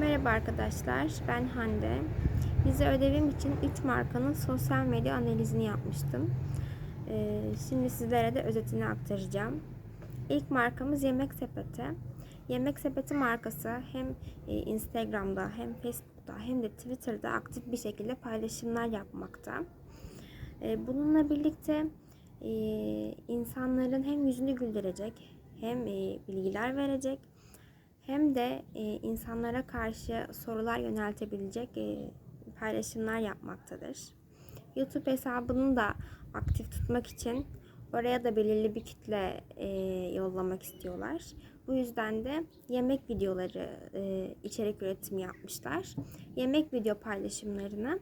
Merhaba arkadaşlar, ben Hande. Bize ödevim için 3 markanın sosyal medya analizini yapmıştım. Ee, şimdi sizlere de özetini aktaracağım. İlk markamız Yemek Sepeti. Yemek Sepeti markası hem e, Instagram'da hem Facebook'ta hem de Twitter'da aktif bir şekilde paylaşımlar yapmakta. Ee, Bununla birlikte e, insanların hem yüzünü güldürecek hem e, bilgiler verecek hem de e, insanlara karşı sorular yöneltebilecek e, paylaşımlar yapmaktadır. YouTube hesabını da aktif tutmak için oraya da belirli bir kitle e, yollamak istiyorlar. Bu yüzden de yemek videoları içerik üretimi yapmışlar. Yemek video paylaşımlarını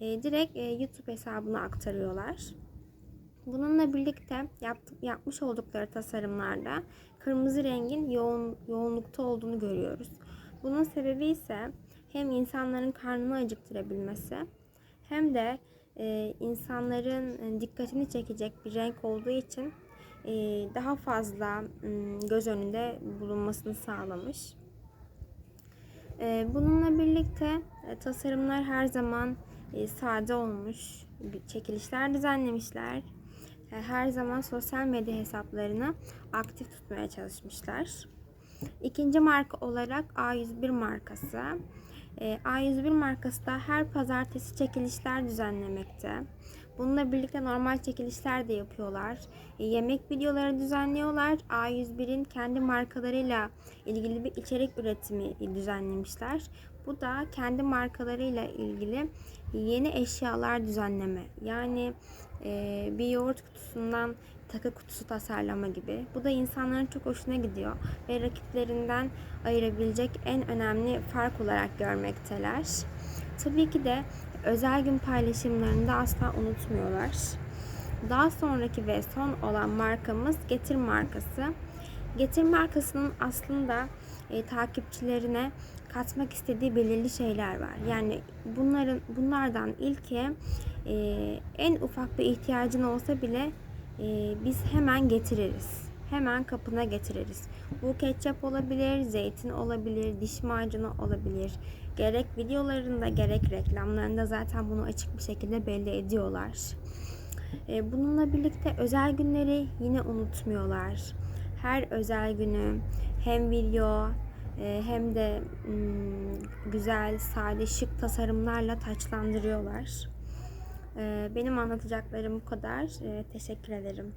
direkt YouTube hesabına aktarıyorlar. Bununla birlikte yaptı- yapmış oldukları tasarımlarda kırmızı rengin yoğun yoğunlukta olduğunu görüyoruz. Bunun sebebi ise hem insanların karnını acıktırabilmesi hem de e, insanların e, dikkatini çekecek bir renk olduğu için e, daha fazla m, göz önünde bulunmasını sağlamış. E, bununla birlikte e, tasarımlar her zaman e, sade olmuş, çekilişler düzenlemişler. E, her zaman sosyal medya hesaplarını aktif tutmaya çalışmışlar. İkinci marka olarak A101 markası. E, A101 markası da her pazartesi çekilişler düzenlemekte. Bununla birlikte normal çekilişler de yapıyorlar. E, yemek videoları düzenliyorlar. A101'in kendi markalarıyla ilgili bir içerik üretimi düzenlemişler. Bu da kendi markalarıyla ilgili yeni eşyalar düzenleme. Yani e, bir yoğurt kutusundan takı kutusu tasarlama gibi. Bu da insanların çok hoşuna gidiyor ve rakiplerinden ayırabilecek en önemli fark olarak görmekteler. Tabii ki de özel gün paylaşımlarını da asla unutmuyorlar. Daha sonraki ve son olan markamız Getir markası. Getir markasının aslında e, takipçilerine katmak istediği belirli şeyler var. Yani bunların bunlardan ilki e, en ufak bir ihtiyacın olsa bile e, biz hemen getiririz. Hemen kapına getiririz. Bu ketçap olabilir, zeytin olabilir, diş macunu olabilir. Gerek videolarında gerek reklamlarında zaten bunu açık bir şekilde belli ediyorlar. E, bununla birlikte özel günleri yine unutmuyorlar. Her özel günü hem video e, hem de mm, güzel, sade, şık tasarımlarla taçlandırıyorlar. E, benim anlatacaklarım bu kadar. E, teşekkür ederim.